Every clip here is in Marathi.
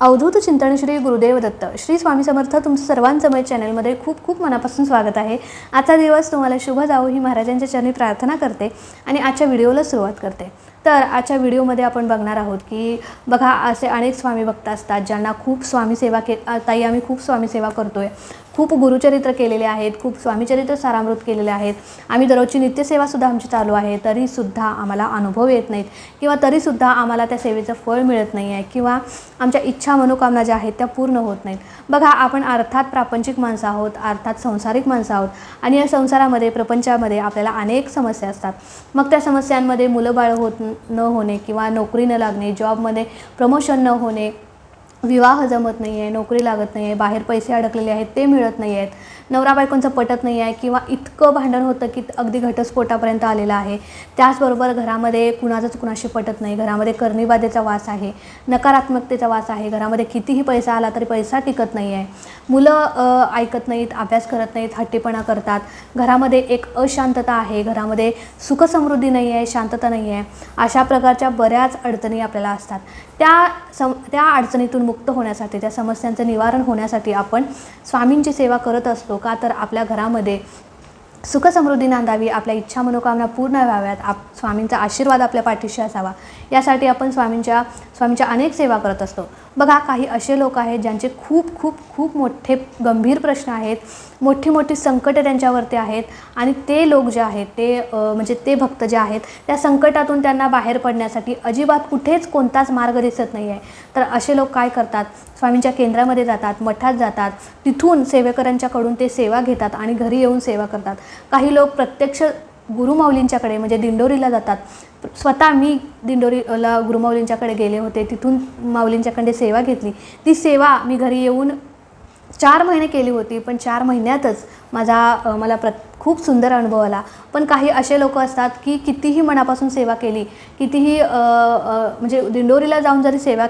अवधूत चिंतन श्री गुरुदेव दत्त. श्री स्वामी समर्थ तुमचं सर्वांचं माझ्या चॅनलमध्ये खूप खूप मनापासून स्वागत आहे. आजचा दिवस तुम्हाला शुभ जावो ही महाराजांच्या चरणी प्रार्थना करते आणि आजच्या व्हिडिओला सुरुवात करते. तर आजच्या व्हिडिओमध्ये आपण बघणार आहोत की बघा असे अनेक स्वामी भक्त असतात ज्यांना खूप स्वामी सेवा के ताई आम्ही खूप स्वामी सेवा आहे खूप गुरुचरित्र केलेले आहेत खूप स्वामीचरित्र सारामृत केलेले आहेत. आम्ही दररोजची नित्यसेवासुद्धा आमची चालू आहे तरीसुद्धा आम्हाला अनुभव येत नाहीत. किंवा तरीसुद्धा आम्हाला त्या सेवेचं फळ मिळत नाही आहे किंवा आमच्या इच्छा मनोकामना ज्या आहेत त्या पूर्ण होत नाहीत. बघा आपण अर्थात प्रापंचिक माणसं आहोत अर्थात संसारिक माणसं आहोत आणि या संसारामध्ये प्रपंचामध्ये आपल्याला अनेक समस्या असतात. मग त्या समस्यांमध्ये मुलं बाळ होत न होणे किंवा नोकरी न लागणे जॉबमध्ये प्रमोशन न होणे विवाह जमत नाही आहे नोकरी लागत नाही आहे बाहेर पैसे अडकलेले आहेत ते मिळत नाही आहेत नवरा बायकोंचं पटत नाही आहे किंवा इतकं भांडण होतं की अगदी घटस्फोटापर्यंत आलेलं आहे. त्याचबरोबर घरामध्ये कुणाचंच कुणाशी पटत नाही. घरामध्ये करणीबाधेचा वास आहे नकारात्मकतेचा वास आहे. घरामध्ये कितीही पैसा आला तरी पैसा टिकत नाही आहे मुलं ऐकत नाहीत अभ्यास करत नाहीत हट्टीपणा करतात. घरामध्ये एक अशांतता आहे. घरामध्ये सुखसमृद्धी नाही आहे शांतता नाही आहे अशा प्रकारच्या बऱ्याच अडचणी आपल्याला असतात. त्या सम त्या अडचणीतून मुक्त होण्यासाठी त्या समस्यांचं निवारण होण्यासाठी आपण स्वामींची सेवा करत असतो का? तर आपल्या घरामध्ये सुखसमृद्धी नांदावी आपल्या इच्छा मनोकामना पूर्ण व्हाव्यात आप स्वामींचा आशीर्वाद आपल्या पाठीशी असावा. यासाठी आपण स्वामींच्या स्वामींच्या अनेक सेवा करत असतो. बघा काही असे लोक आहेत ज्यांचे खूप खूप खूप मोठे गंभीर प्रश्न आहेत मोठी मोठी संकटं त्यांच्यावरती आहेत आणि ते लोक जे आहेत ते म्हणजे ते भक्त जे आहेत त्या संकटातून त्यांना बाहेर पडण्यासाठी अजिबात कुठेच कोणताच मार्ग दिसत नाही आहे तर असे लोक काय करतात? स्वामींच्या केंद्रामध्ये जातात मठात जातात तिथून सेवेकरांच्याकडून ते सेवा घेतात आणि घरी येऊन सेवा करतात. काही लोक प्रत्यक्ष गुरुमाऊलींच्याकडे म्हणजे दिंडोरीला जातात. स्वतः मी दिंडोरीला गुरुमाऊलींच्याकडे गेले होते. तिथून माऊलींच्याकडे सेवा घेतली. ती सेवा मी घरी येऊन चार महिने केली होती पण चार महिन्यातच माझा मला प्र खूप सुंदर अनुभव आला. पण काही असे लोक असतात की कितीही मनापासून सेवा केली कितीही म्हणजे दिंडोरीला जाऊन जरी सेवा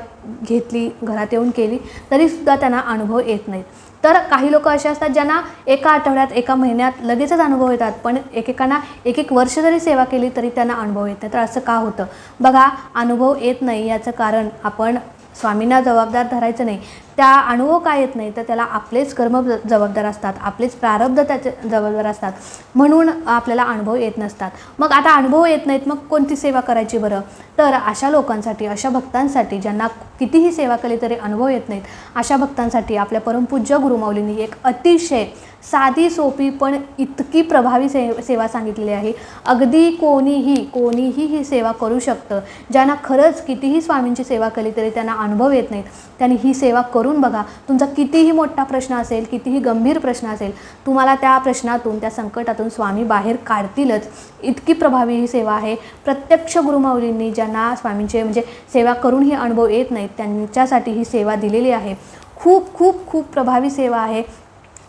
घेतली घरात येऊन केली तरीसुद्धा त्यांना अनुभव येत नाहीत. तर काही लोक असे असतात ज्यांना एका आठवड्यात एका महिन्यात लगेचच अनुभव येतात. पण एकेकांना एक एक वर्ष जरी सेवा केली तरी त्यांना अनुभव येत नाही. तर असं का होतं? बघा अनुभव येत नाही याचं कारण आपण स्वामींना जबाबदार धरायचं नाही. त्या अनुभव काय येत नाही तर त्याला आपलेच कर्म जबाबदार असतात आपलेच प्रारब्ध त्याचे जबाबदार असतात. म्हणून आपल्याला अनुभव येत नसतात. मग आता अनुभव येत नाहीत मग कोणती सेवा करायची बरं? तर अशा लोकांसाठी अशा भक्तांसाठी ज्यांना कितीही सेवा केली तरी अनुभव येत नाहीत अशा भक्तांसाठी आपल्या परमपूज्य गुरुमाऊलींनी एक अतिशय साधी सोपी पण इतकी प्रभावी से सेवा सांगितलेली आहे. अगदी कोणीही कोणीही ही सेवा करू शकतं. ज्यांना खरंच कितीही स्वामींची सेवा केली तरी त्यांना अनुभव येत नाहीत. त्यांनी ही सेवा करून बघा. तुमचा कितीही मोठा प्रश्न असेल कितीही गंभीर प्रश्न असेल तुम्हाला त्या प्रश्नातून त्या संकटातून स्वामी बाहेर काढतीलच. इतकी प्रभावी ही सेवा आहे. प्रत्यक्ष गुरुमाऊलींनी ज्यांना स्वामींचे म्हणजे सेवा करूनही अनुभव येत नाहीत त्यांच्यासाठी ही सेवा दिलेली आहे. खूप खूप खूप प्रभावी सेवा आहे.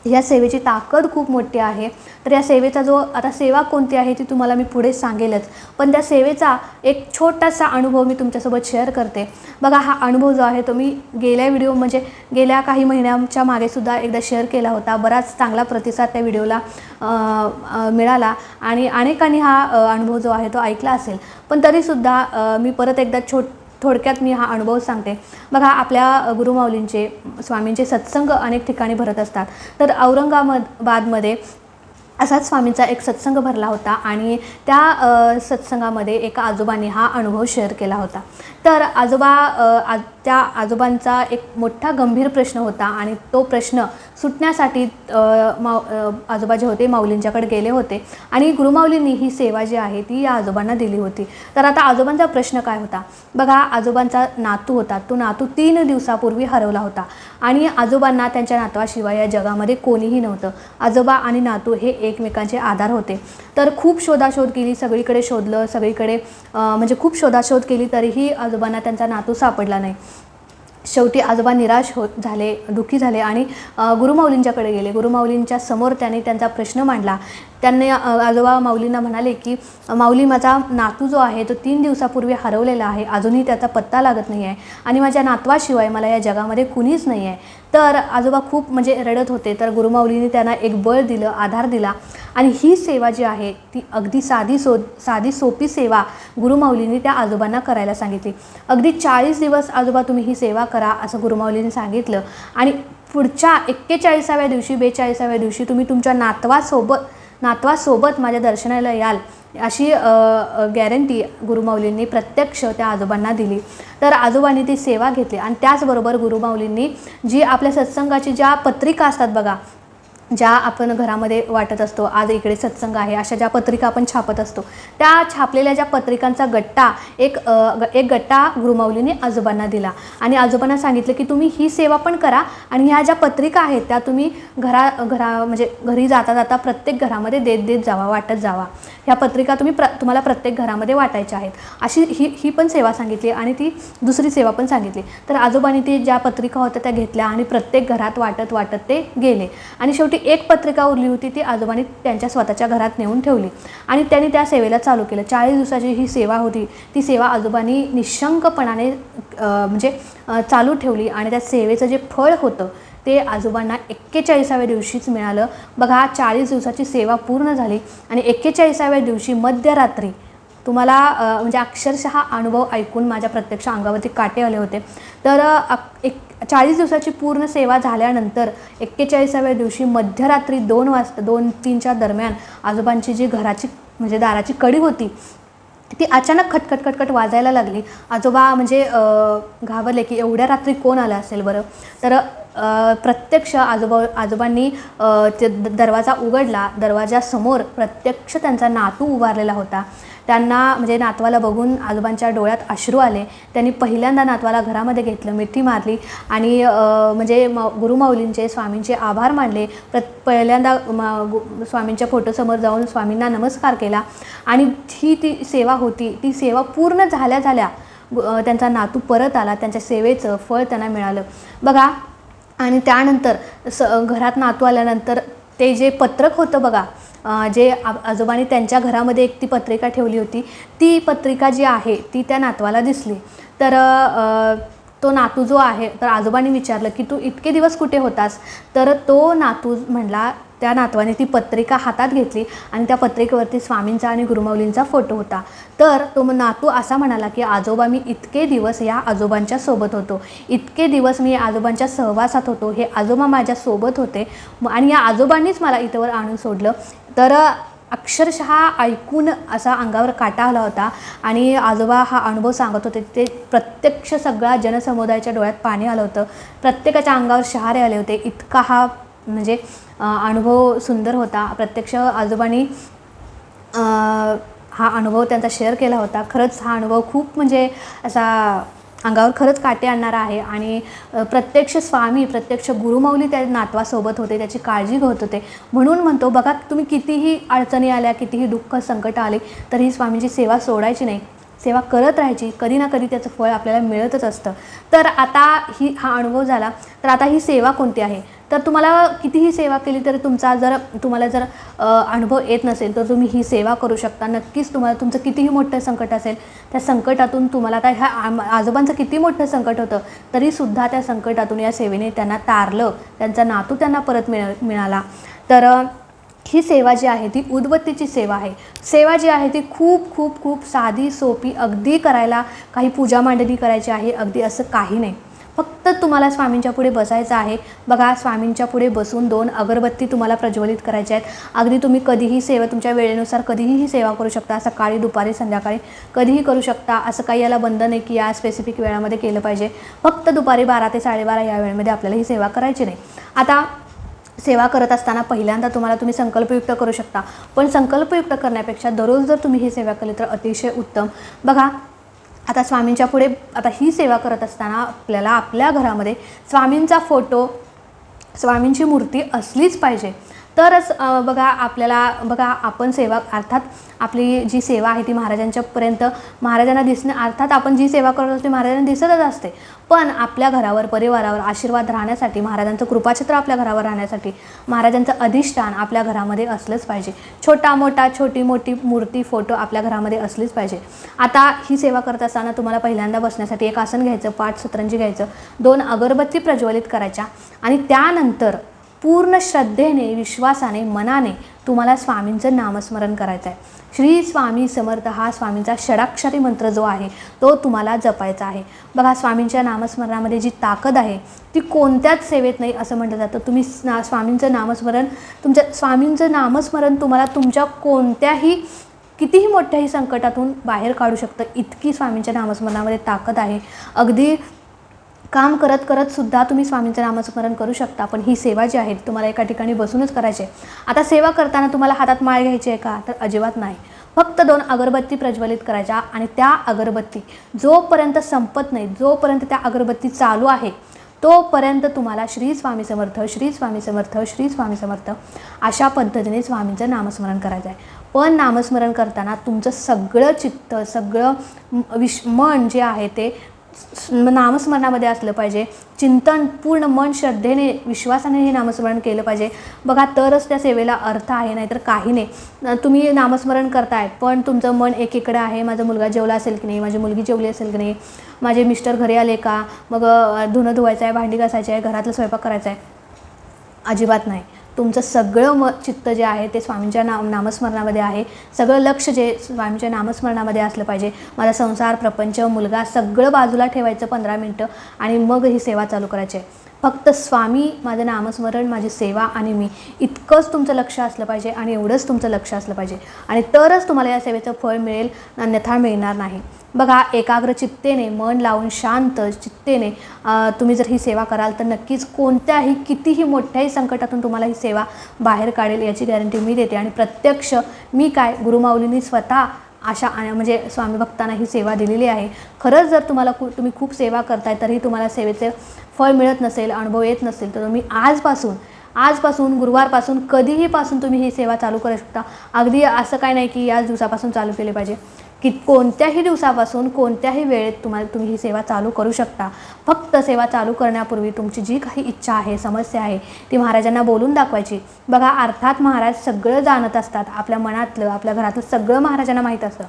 या सेवेची ताकद खूप मोठी आहे. तर या सेवेचा जो आता सेवा कोणती आहे ती तुम्हाला मी पुढे सांगेलच. पण त्या सेवेचा एक छोटासा अनुभव मी तुमच्यासोबत शेअर करते. बघा हा अनुभव जो आहे तो मी गेल्या व्हिडिओ म्हणजे गेल्या काही महिन्यांच्या मागेसुद्धा एकदा शेअर केला होता. बराच चांगला प्रतिसाद त्या व्हिडिओला मिळाला आणि अनेकांनी हा अनुभव जो आहे तो ऐकला असेल. पण तरीसुद्धा मी परत एकदा छोट थोडक्यात मी हा अनुभव सांगते. बघा आपल्या गुरुमाऊलींचे स्वामींचे सत्संग अनेक ठिकाणी भरत असतात. तर औरंगाबादमध्ये असाच स्वामींचा एक सत्संग भरला होता आणि त्या सत्संगामध्ये एका आजोबांनी हा अनुभव शेअर केला होता. तर आजोबा आज त्या आजोबांचा एक मोठा गंभीर प्रश्न होता आणि तो प्रश्न सुटण्यासाठी माव आजोबा जे होते माऊलींच्याकडे गेले होते. आणि गुरुमाऊलींनी ही सेवा जी आहे ती या आजोबांना दिली होती. तर आता आजोबांचा प्रश्न काय होता? बघा आजोबांचा नातू होता. तो नातू तीन दिवसापूर्वी हरवला होता. आणि आजोबांना त्यांच्या नातवाशिवाय या जगामध्ये कोणीही नव्हतं. आजोबा आणि नातू हे एकमेकांचे आधार होते. तर खूप शोधाशोध केली सगळीकडे शोधलं सगळीकडे म्हणजे खूप शोधाशोध केली तरीही आजोबांना त्यांचा नातू सापडला नाही. शेवटी आजोबा निराश होत झाले दुःखी झाले आणि गुरुमाऊलींच्याकडे गेले. गुरुमाऊलींच्या समोर त्यांनी त्यांचा प्रश्न मांडला. त्यांनी आजोबा माऊलींना म्हणाले की माऊली माझा नातू जो आहे तो तीन दिवसापूर्वी हरवलेला आहे. अजूनही त्याचा पत्ता लागत नाही आहे आणि माझ्या नातवाशिवाय मला या जगामध्ये कुणीच नाही आहे. तर आजोबा खूप म्हणजे रडत होते. तर गुरुमाऊलींनी त्यांना एक बळ दिलं आधार दिला आणि ही सेवा जी आहे ती अगदी साधी सो साधी सोपी सेवा गुरुमाऊलींनी त्या आजोबांना करायला सांगितली. अगदी चाळीस दिवस आजोबा तुम्ही ही सेवा करा असं गुरुमाऊलींनी सांगितलं. आणि पुढच्या एक्केचाळीसाव्या दिवशी बेचाळीसाव्या दिवशी तुम्ही तुमच्या नातवासोबत नातवासोबत माझ्या दर्शनाला याल अशी गॅरंटी गुरुमाऊलींनी प्रत्यक्ष त्या आजोबांना दिली. तर आजोबांनी ती सेवा घेतली आणि त्याचबरोबर गुरुमाऊलींनी जी आपल्या सत्संगाची ज्या पत्रिका असतात बघा ज्या आपण घरामध्ये वाटत असतो आज इकडे सत्संग आहे अशा ज्या पत्रिका आपण छापत असतो त्या छापलेल्या ज्या पत्रिकांचा गट्टा एक ग- एक गट्टा गुरुमाऊलीने आजोबांना दिला. आणि आजोबांना सांगितलं की तुम्ही ही सेवा पण करा आणि ह्या ज्या पत्रिका आहेत त्या तुम्ही घरा घरा म्हणजे घरी जाता जाता प्रत्येक घरामध्ये देत देत जावा वाटत जावा. ह्या पत्रिका तुम्ही प्र तुम्हाला प्रत्येक घरामध्ये वाटायच्या आहेत. अशी ही ही पण सेवा सांगितली आणि ती दुसरी सेवा पण सांगितली. तर आजोबांनी ती ज्या पत्रिका होत्या त्या घेतल्या आणि प्रत्येक घरात वाटत वाटत ते गेले. आणि शेवटी एक पत्रिका उरली होती ती आजोबांनी त्यांच्या स्वतःच्या घरात नेऊन ठेवली. आणि त्यांनी त्या सेवेला चालू केलं. चाळीस दिवसाची ही सेवा होती. ती सेवा आजोबांनी निशंकपणाने म्हणजे चालू ठेवली. आणि त्या सेवेचं जे फळ होतं ते आजोबांना एक्केचाळीसाव्या दिवशीच मिळालं. बघा चाळीस दिवसाची सेवा पूर्ण झाली. आणि एक्केचाळीसाव्या दिवशी मध्यरात्री तुम्हाला म्हणजे अक्षरशः अनुभव ऐकून माझ्या प्रत्यक्ष अंगावरती काटे आले होते. तर एक चाळीस दिवसाची पूर्ण सेवा झाल्यानंतर एक्केचाळीसाव्या दिवशी मध्यरात्री दोन वाजता दोन तीनच्या दरम्यान आजोबांची जी घराची म्हणजे दाराची कडी होती ती अचानक खटखट खटखट वाजायला लागली. आजोबा म्हणजे घाबरले की एवढ्या रात्री कोण आलं असेल बरं? तर प्रत्यक्ष आजोबा आजोबांनी ते द- दरवाजा उघडला. दरवाजासमोर प्रत्यक्ष त्यांचा नातू उभारलेला होता. त्यांना म्हणजे नातवाला बघून आजोबांच्या डोळ्यात अश्रू आले. त्यांनी पहिल्यांदा नातवाला घरामध्ये घेतलं मिठी मारली आणि म्हणजे म गुरुमाऊलींचे स्वामींचे आभार मानले. प्र पहिल्यांदा म गु- स्वामींच्या फोटोसमोर जाऊन स्वामींना नमस्कार केला आणि ही ती सेवा होती. ती सेवा पूर्ण झाल्या झाल्या त्यांचा नातू परत आला. त्यांच्या सेवेचं फळ त्यांना मिळालं. बघा आणि त्यानंतर स घरात नातू आल्यानंतर ते जे पत्रक होतं बघा जे आ आजोबांनी त्यांच्या घरामध्ये एक ती पत्रिका ठेवली होती. ती पत्रिका जी आहे ती त्या नातवाला दिसली. तर तो नातू जो आहे तर आजोबांनी विचारलं की तू इतके दिवस कुठे होतास? तर तो नातू म्हणला त्या नातवाने ती पत्रिका हातात घेतली आणि त्या पत्रिकेवरती स्वामींचा आणि गुरुमाऊलींचा फोटो होता. तर तो नातू असा म्हणाला की आजोबा मी इतके दिवस या आजोबांच्या सोबत होतो. इतके दिवस मी आजोबांच्या सहवासात होतो. हे आजोबा माझ्या सोबत होते. आणि या आजोबांनीच मला इथवर आणून सोडलं. तर अक्षरशः ऐकून असा अंगावर काटा आला होता आणि आजोबा हा अनुभव सांगत होते. ते प्रत्यक्ष सगळ्या जनसमुदायाच्या डोळ्यात पाणी आलं होतं. प्रत्येकाच्या अंगावर शहारे आले होते. इतका हा म्हणजे अनुभव सुंदर होता. प्रत्यक्ष आजोबांनी हा अनुभव त्यांचा शेअर केला होता. खरंच हा अनुभव खूप म्हणजे असा अंगावर खरंच काटे आणणारा आहे आणि प्रत्यक्ष स्वामी प्रत्यक्ष गुरुमौली त्या नातवासोबत होते त्याची काळजी घेत होते. म्हणून म्हणतो बघा तुम्ही कितीही अडचणी आल्या कितीही दुःख संकट आले तरीही स्वामींची सेवा सोडायची नाही. सेवा करत राहायची कधी ना कधी त्याचं फळ आपल्याला मिळतच असतं. तर आता ही हा अनुभव झाला. तर आता ही सेवा कोणती आहे? तर तुम्हाला कितीही सेवा केली तरी तुमचा जर तुम्हाला जर अनुभव येत नसेल तर तुम्ही ही सेवा करू शकता. नक्कीच तुम्हाला तुमचं कितीही मोठं संकट असेल त्या संकटातून तुम्हाला आता ह्या आजोबांचं किती मोठं संकट होतं तरीसुद्धा त्या संकटातून या सेवेने त्यांना तारलं त्यांचा नातू त्यांना परत मिळ मिळाला. तर ही सेवा जी आहे ती उदबत्तीची सेवा आहे. सेवा जी आहे ती खूप खूप खूप साधी सोपी अगदी करायला काही पूजा मांडणी करायची आहे अगदी असं काही नाही. फक्त तुम्हाला स्वामींच्या पुढे बसायचं आहे. बघा स्वामींच्या पुढे बसून दोन अगरबत्ती तुम्हाला प्रज्वलित करायच्या आहेत. अगदी तुम्ही कधीही सेवा तुमच्या वेळेनुसार कधीही ही सेवा करू शकता. सकाळी दुपारी संध्याकाळी कधीही करू शकता. असं काही याला बंधन आहे की या स्पेसिफिक वेळामध्ये केलं पाहिजे. फक्त दुपारी बारा ते साडेबारा या वेळेमध्ये आपल्याला ही सेवा करायची नाही. आता सेवा करत असताना पहिल्यांदा तुम्हाला तुम्ही संकल्पयुक्त करू शकता. पण संकल्पयुक्त करण्यापेक्षा दररोज जर तुम्ही ही सेवा केली तर अतिशय उत्तम. बघा आता स्वामींच्या पुढे आता ही सेवा करत असताना आपल्याला आपल्या घरामध्ये स्वामींचा फोटो स्वामींची मूर्ती असलीच पाहिजे. तरच बघा आपल्याला बघा आपण सेवा अर्थात आपली जी सेवा आहे ती महाराजांच्यापर्यंत महाराजांना दिसणे अर्थात आपण जी सेवा करत असते महाराजांना दिसतच असते. पण आपल्या घरावर परिवारावर आशीर्वाद राहण्यासाठी महाराजांचं कृपाचित्र आपल्या घरावर राहण्यासाठी महाराजांचं अधिष्ठान आपल्या घरामध्ये असलंच पाहिजे. छोटा मोठा छोटी मोठी मूर्ती फोटो आपल्या घरामध्ये असलीच पाहिजे. आता ही सेवा करत असताना तुम्हाला पहिल्यांदा बसण्यासाठी एक आसन घ्यायचं पाठ सतरंजी घ्यायचं दोन अगरबत्ती प्रज्वलित करायच्या आणि त्यानंतर पूर्ण श्रद्धेने विश्वासाने मनाने तुम्हाला स्वामींचं नामस्मरण करायचं आहे श्री स्वामी समर्थ हा स्वामींचा षडाक्षरी मंत्र जो आहे तो तुम्हाला जपायचा आहे. बघा स्वामींच्या नामस्मरणामध्ये जी ताकद आहे ती कोणत्याच सेवेत नाही असं म्हटलं जातं. तुम्ही ना स्वामींचं नामस्मरण तुमच्या स्वामींचं नामस्मरण तुम्हाला तुमच्या कोणत्याही कितीही मोठ्याही संकटातून बाहेर काढू शकतं. इतकी स्वामींच्या नामस्मरणामध्ये ताकद आहे. अगदी काम करत करत सुद्धा तुम्ही स्वामींचं नामस्मरण करू शकता. पण ही सेवा जी आहे तुम्हाला एका ठिकाणी बसूनच करायची आहे. आता सेवा करताना तुम्हाला हातात माळ घ्यायची आहे का? तर अजिबात नाही. फक्त दोन अगरबत्ती प्रज्वलित करायच्या आणि त्या अगरबत्ती जोपर्यंत संपत नाही जोपर्यंत त्या अगरबत्ती चालू आहे तोपर्यंत तुम्हाला श्री स्वामी समर्थ श्री स्वामी समर्थ श्री स्वामी समर्थ अशा पद्धतीने स्वामींचं नामस्मरण करायचं आहे. पण नामस्मरण करताना तुमचं सगळं चित्त सगळं विश मन जे आहे ते नामस्मरणामध्ये असलं पाहिजे. चिंतन पूर्ण मन श्रद्धेने विश्वासाने हे नामस्मरण केलं पाहिजे. बघा तरच त्या सेवेला अर्थ आहे नाहीतर काही नाही. तुम्ही नामस्मरण करताय पण तुमचं मन एकीकडे आहे. माझा मुलगा जेवला असेल की नाही? माझी मुलगी जेवली असेल की नाही? माझे मिस्टर घरी आले का? मग धुणं धुवायचं आहे भांडी घासायची आहे घरातलं स्वयंपाक करायचा आहे अजिबात नाही. तुमचं सगळं म चित्त जे आहे ते स्वामींच्या नाम नामस्मरणामध्ये आहे. सगळं लक्ष जे स्वामींच्या नामस्मरणामध्ये असलं पाहिजे. माझा संसार प्रपंच मुलगा सगळं बाजूला ठेवायचं पंधरा मिनटं आणि मग ही सेवा चालू करायची आहे. फक्त स्वामी माझं नामस्मरण माझी सेवा आणि मी. इतकंच तुमचं लक्ष असलं पाहिजे आणि एवढंच तुमचं लक्ष असलं पाहिजे. आणि तरच तुम्हाला या सेवेचं फळ मिळेल अन्यथा मिळणार नाही. बघा एकाग्र चित्तेने मन लावून शांत चित्तेने तुम्ही जर ही सेवा कराल तर नक्कीच कोणत्याही कितीही मोठ्याही संकटातून तुम्हाला ही सेवा बाहेर काढेल याची गॅरंटी मी देते. आणि प्रत्यक्ष मी काय गुरुमाऊलींनी स्वतः अशा म्हणजे स्वामी भक्तांना ही सेवा दिलेली आहे. खरंच जर तुम्हाला खू तुम्ही खूप सेवा करताय तरीही तुम्हाला सेवेचे फळ मिळत नसेल अनुभव येत नसेल तर तुम्ही आजपासून आजपासून गुरुवारपासून कधीही पासून तुम्ही ही सेवा चालू करू शकता. अगदी असं काय नाही की याच दिवसापासून चालू केली पाहिजे. की कोणत्याही दिवसापासून कोणत्याही वेळेत तुम्हाला तुम्ही ही सेवा चालू करू शकता. फक्त सेवा चालू करण्यापूर्वी तुमची जी काही इच्छा आहे समस्या आहे ती महाराजांना बोलून दाखवायची. बघा अर्थात महाराज सगळं जाणत असतात. आपल्या मनातलं आपल्या घरातलं सगळं महाराजांना माहीत असतं.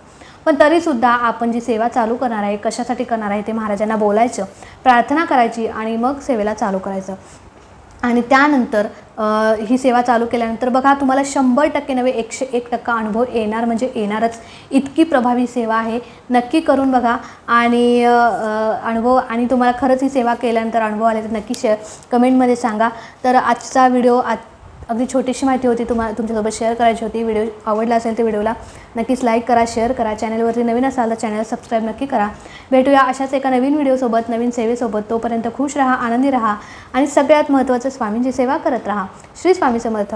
पण तरीसुद्धा आपण जी सेवा चालू करणार आहे कशासाठी करणार आहे ते महाराजांना बोलायचं प्रार्थना करायची आणि मग सेवेला चालू करायचं. आणि त्यानंतर ही सेवा चालू केल्यानंतर बघा तुम्हाला शंभर टक्के नव्हे एकशे एक टक्का अनुभव येणार म्हणजे येणारच. इतकी प्रभावी सेवा आहे. नक्की करून बघा. आणि अनुभव आणि तुम्हाला खरंच ही सेवा केल्यानंतर अनुभव आले तर नक्की शेअर कमेंटमध्ये सांगा. तर आजचा व्हिडिओ आज अगदी छोटीशी माहिती होती तुम्हाला तुमच्यासोबत शेअर करायची होती. व्हिडिओ आवडला असेल तर व्हिडिओला नक्कीच लाईक करा शेअर करा. चॅनलवरती नवीन असाल तर चॅनल सबस्क्राईब नक्की करा. भेटूया अशाच एका नवीन व्हिडिओसोबत नवीन सेवेसोबत. तोपर्यंत खुश राहा आनंदी राहा आणि सगळ्यात महत्त्वाचं स्वामींची सेवा करत राहा. श्री स्वामी समर्थ.